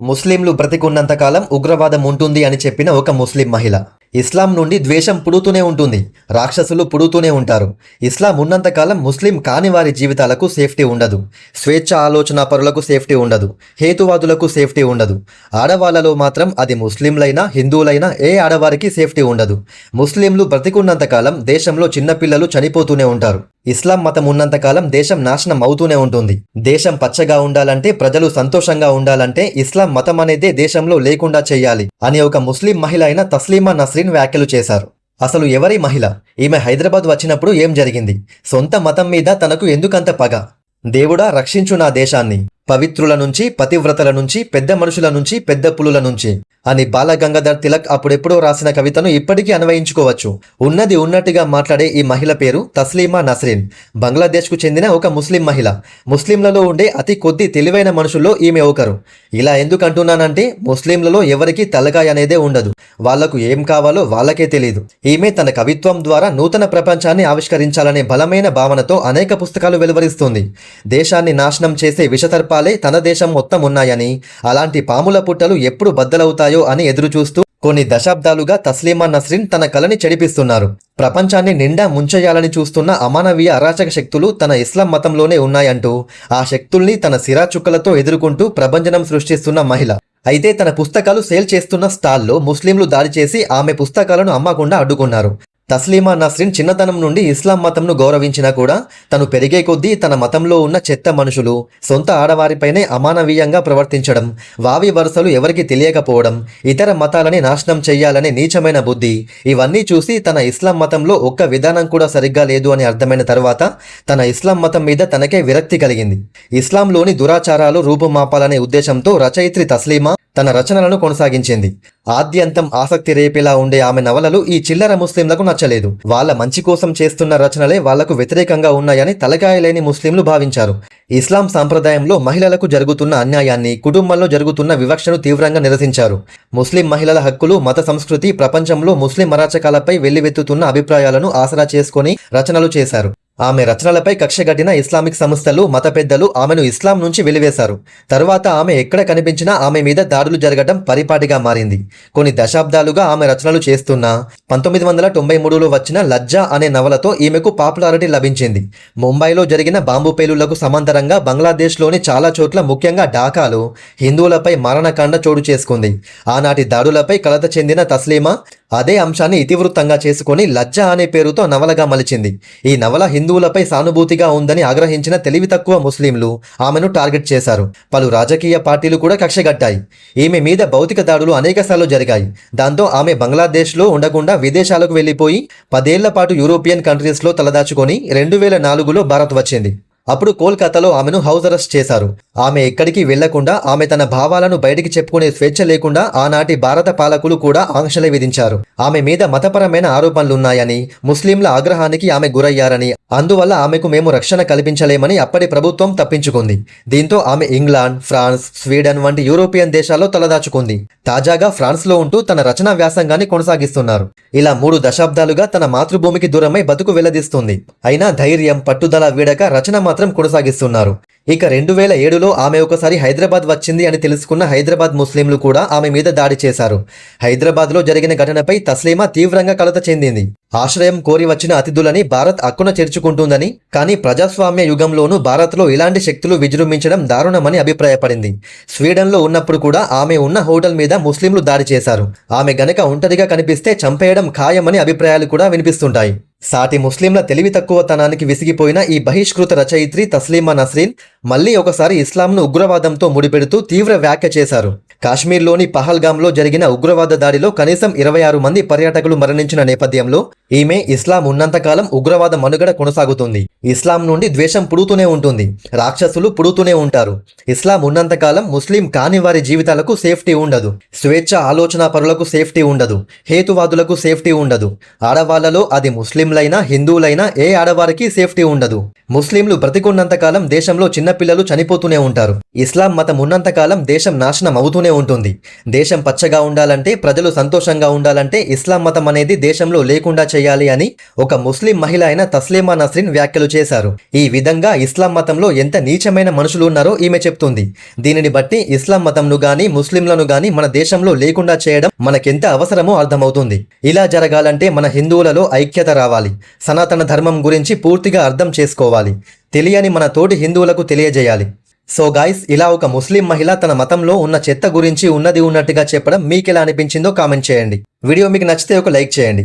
ముస్లింలు బ్రతికున్నంతకాలం ఉగ్రవాదం ఉంటుంది అని చెప్పిన ఒక ముస్లిం మహిళ. ఇస్లాం నుండి ద్వేషం పుడుతూనే ఉంటుంది రాక్షసులు పుడుతూనే ఉంటారు. ఇస్లాం ఉన్నంతకాలం ముస్లిం కాని వారి జీవితాలకు సేఫ్టీ ఉండదు. స్వేచ్ఛ ఆలోచన పరులకు సేఫ్టీ ఉండదు హేతువాదులకు సేఫ్టీ ఉండదు. ఆడవాళ్ళలో మాత్రం అది ముస్లింలైనా హిందువులైనా ఏ ఆడవారికి సేఫ్టీ ఉండదు. ముస్లింలు బ్రతికున్నంతకాలం దేశంలో చిన్నపిల్లలు చనిపోతూనే ఉంటారు. ఇస్లాం మతం ఉన్నంతకాలం దేశం నాశనం అవుతూనే ఉంటుంది. దేశం పచ్చగా ఉండాలంటే ప్రజలు సంతోషంగా ఉండాలంటే ఇస్లాం మతం అనేదే దేశంలో లేకుండా చేయాలి అని ఒక ముస్లిం మహిళ అయిన తస్లీమా నస్రీన్ వ్యాఖ్యలు చేశారు. అసలు ఎవరి మహిళ? ఈమె హైదరాబాద్ వచ్చినప్పుడు ఏం జరిగింది? సొంత మతం మీద తనకు ఎందుకంత పగ? దేవుడా రక్షించు నా దేశాన్ని. పవిత్రుల నుంచి పతివ్రతల నుంచి పెద్ద మనుషుల నుంచి పెద్ద పులుల నుంచి అని బాలగంగాధర్ తిలక్ అప్పుడెప్పుడో రాసిన కవితను ఇప్పటికీ అన్వయించుకోవచ్చు. ఉన్నది ఉన్నట్టుగా మాట్లాడే ఈ మహిళ పేరు తస్లీమా నస్రీన్. బంగ్లాదేశ్కు చెందిన ఒక ముస్లిం మహిళ. ముస్లింలలో ఉండే అతి కొద్ది తెలివైన మనుషుల్లో ఈమె ఒకరు. ఇలా ఎందుకంటున్నానంటే ముస్లింలలో ఎవరికి తలకాయ అనేదే ఉండదు. వాళ్ళకు ఏం కావాలో వాళ్ళకే తెలియదు ఈమె తన కవిత్వం ద్వారా నూతన ప్రపంచాన్ని ఆవిష్కరించాలనే బలమైన భావనతో అనేక పుస్తకాలు వెలువరిస్తుంది. దేశాన్ని నాశనం చేసే విషసర్పాలే తన దేశం మొత్తం ఉన్నాయని అలాంటి పాముల పుట్టలు ఎప్పుడు బద్దలవుతాయో అని ఎదురుచూస్తూ కొన్ని దశాబ్దాలుగా తస్లీమా నస్రిన్ తన కలని చెడిపిస్తున్నారు. ప్రపంచాన్ని నిండా ముంచేయాలని చూస్తున్న అమానవీయ అరాచక శక్తులు తన ఇస్లాం మతంలోనే ఉన్నాయంటూ ఆ శక్తుల్ని తన సిరాచుక్కలతో ఎదుర్కొంటూ ప్రభంజనం సృష్టిస్తున్న మహిళ. అయితే తన పుస్తకాలు సేల్ చేస్తున్న స్టాల్లో ముస్లింలు దాడి చేసి ఆమె పుస్తకాలను అమ్మకుండా అడ్డుకున్నారు. తస్లీమా నస్రిన్ చిన్నతనం నుండి ఇస్లాం మతంను గౌరవించినా కూడా తను పెరిగే కొద్దీ తన మతంలో ఉన్న చెత్త మనుషులు సొంత ఆడవారిపైనే అమానవీయంగా ప్రవర్తించడం వావి వరుసలు ఎవరికి తెలియకపోవడం ఇతర మతాలని నాశనం చేయాలనే నీచమైన బుద్ధి ఇవన్నీ చూసి తన ఇస్లాం మతంలో ఒక్క విధానం కూడా సరిగ్గా లేదు అని అర్థమైన తర్వాత తన ఇస్లాం మతం మీద తనకే విరక్తి కలిగింది. ఇస్లాంలోని దురాచారాలు రూపుమాపాలనే ఉద్దేశంతో రచయిత్రి తస్లీమా తన రచనలను కొనసాగించింది. ఆద్యంతం ఆసక్తి రేపేలా ఉండే ఆమె నవలలు ఈ చిల్లర ముస్లింలకు నచ్చలేదు. వాళ్ళ మంచి కోసం చేస్తున్న రచనలే వాళ్ళకు వ్యతిరేకంగా ఉన్నాయని తలకాయలేని ముస్లింలు భావించారు. ఇస్లాం సాంప్రదాయంలో మహిళలకు జరుగుతున్న అన్యాయాన్ని కుటుంబంలో జరుగుతున్న వివక్షను తీవ్రంగా నిరసించారు. ముస్లిం మహిళల హక్కులు మత సంస్కృతి ప్రపంచంలో ముస్లిం అరాచకాలపై వెల్లివెత్తుతున్న అభిప్రాయాలను ఆసరా చేసుకొని రచనలు చేశారు. ఆమె రచనలపై కక్షగట్టిన ఇస్లామిక్ సంస్థలు మత పెద్దలు ఆమెను ఇస్లాం నుంచి వెలివేశారు. తరువాత ఆమె ఎక్కడ కనిపించినా ఆమె మీద దాడులు జరగడం పరిపాటిగా మారింది. కొన్ని దశాబ్దాలుగా ఆమె రచనలు చేస్తున్నా పంతొమ్మిది వందల తొంభై మూడులో వచ్చిన లజ్జా అనే నవలతో ఈమెకు పాపులారిటీ లభించింది. ముంబైలో జరిగిన బాంబు పేలులకు సమాంతరంగా బంగ్లాదేశ్లోని చాలా చోట్ల ముఖ్యంగా ఢాకాలో హిందువులపై మరణకాండ చోటు చేసుకుంది. ఆనాటి దాడులపై కలత చెందిన తస్లీమా అదే అంశాన్ని ఇతివృత్తంగా చేసుకుని లజ్జ అనే పేరుతో నవలగా మలిచింది. ఈ నవల హిందువులపై సానుభూతిగా ఉందని ఆగ్రహించిన తెలివి తక్కువ ముస్లింలు ఆమెను టార్గెట్ చేశారు. పలు రాజకీయ పార్టీలు కూడా కక్షగట్టాయి ఈమె మీద భౌతిక దాడులు అనేకసార్లు జరిగాయి. దాంతో ఆమె బంగ్లాదేశ్లో ఉండకుండా విదేశాలకు వెళ్ళిపోయి పదేళ్ళ పాటు యూరోపియన్ కంట్రీస్లో తలదాచుకొని రెండు వేల నాలుగులో భారత్ వచ్చింది. అప్పుడు కోల్కతాలో ఆమెను హౌస్ అరెస్ట్ చేశారు. ఆమె ఎక్కడికి వెళ్ళకుండా ఆమె తన భావాలను బయటికి చెప్పుకునే స్వేచ్ఛ లేకుండా ఆనాటి భారత పాలకులు కూడా ఆంక్షలే విధించారు. ఆమె మీద మతపరమైన ఆరోపణలున్నాయని ముస్లింల ఆగ్రహానికి ఆమె గురయ్యారని అందువల్ల ఆమెకు మేము రక్షణ కల్పించలేమని అప్పటి ప్రభుత్వం తప్పించుకుంది. దీంతో ఆమె ఇంగ్లాండ్ ఫ్రాన్స్ స్వీడన్ వంటి యూరోపియన్ దేశాల్లో తలదాచుకుంది. తాజాగా ఫ్రాన్స్లో ఉంటూ తన రచనా వ్యాసంగాన్ని కొనసాగిస్తున్నారు. ఇలా మూడు దశాబ్దాలుగా తన మాతృభూమికి దూరమై బతుకు వెల్లదీస్తుంది. అయినా ధైర్యం పట్టుదల వీడక రచన మాత్రం కొనసాగిస్తున్నారు. ఇక రెండు వేల ఏడులో ఆమె ఒకసారి హైదరాబాద్ వచ్చింది అని తెలుసుకున్న హైదరాబాద్ ముస్లింలు కూడా ఆమె మీద దాడి చేశారు. హైదరాబాద్లో జరిగిన ఘటనపై తస్లీమా తీవ్రంగా కలత చెందింది. ఆశ్రయం కోరి వచ్చిన అతిథులని భారత్ అక్కున చేర్చుకుంటుందని కానీ ప్రజాస్వామ్య యుగంలోనూ భారత్లో ఇలాంటి శక్తులు విజృంభించడం దారుణమని అభిప్రాయపడింది. స్వీడన్లో ఉన్నప్పుడు కూడా ఆమె ఉన్న హోటల్ మీద ముస్లింలు దాడి చేశారు. ఆమె గనక ఒంటరిగా కనిపిస్తే చంపేయడం ఖాయమని అభిప్రాయాలు కూడా వినిపిస్తుంటాయి. సాటి ముస్లింల తెలివి తక్కువతనానికి విసిగిపోయిన ఈ బహిష్కృత రచయిత్రి తస్లీమా నస్రీన్ మళ్ళీ ఒకసారి ఇస్లాంను ఉగ్రవాదంతో ముడిపెడుతూ తీవ్ర వ్యాఖ్య చేశారు. కాశ్మీర్లోని పహల్గామ్లో జరిగిన ఉగ్రవాద దాడిలో కనీసం ఇరవై ఆరు మంది పర్యాటకులు మరణించిన నేపథ్యంలో ఈమె ఇస్లాం ఉన్నంతకాలం ఉగ్రవాద మనుగడ కొనసాగుతుంది. ఇస్లాం నుండి ద్వేషం పుడుతూనే ఉంటుంది. రాక్షసులు పుడుతూనే ఉంటారు. ఇస్లాం ఉన్నంతకాలం ముస్లిం కాని వారి జీవితాలకు సేఫ్టీ ఉండదు. స్వేచ్ఛ ఆలోచన పరులకు సేఫ్టీ ఉండదు. హేతువాదులకు సేఫ్టీ ఉండదు. ఆడవాళ్ళలో అది ముస్లింలైనా హిందువులైనా ఏ ఆడవారికి సేఫ్టీ ఉండదు. ముస్లింలు బ్రతికున్నంతకాలం దేశంలో చిన్నపిల్లలు చనిపోతూనే ఉంటారు. ఇస్లాం మతం ఉన్నంతకాలం దేశం నాశనం అవుతూనే ఉంటుంది. దేశం పచ్చగా ఉండాలంటే ప్రజలు సంతోషంగా ఉండాలంటే ఇస్లాం మతం అనేది దేశంలో లేకుండా చేయాలి అని ఒక ముస్లిం మహిళ అయిన తస్లీమా నస్రిన్ వ్యాఖ్యలు చేశారు. ఈ విధంగా ఇస్లాం మతంలో ఎంత నీచమైన మనుషులు ఉన్నారో ఈమె చెప్తుంది. దీనిని బట్టి ఇస్లాం మతంను గాని ముస్లింలను గాని మన దేశంలో లేకుండా చేయడం మనకెంత అవసరమో అర్థమవుతుంది. ఇలా జరగాలంటే మన హిందువులలో ఐక్యత రావాలి. సనాతన ధర్మం గురించి పూర్తిగా అర్థం చేసుకోవాలి. తెలియని మన తోటి హిందువులకు తెలియజేయాలి. సో గాయస్ ఇలా ఒక ముస్లిం మహిళ తన మతంలో ఉన్న చెత్త గురించి ఉన్నది ఉన్నట్టుగా చెప్పడం మీకు ఎలా అనిపించిందో కామెంట్ చేయండి. వీడియో మీకు నచ్చితే ఒక లైక్ చేయండి.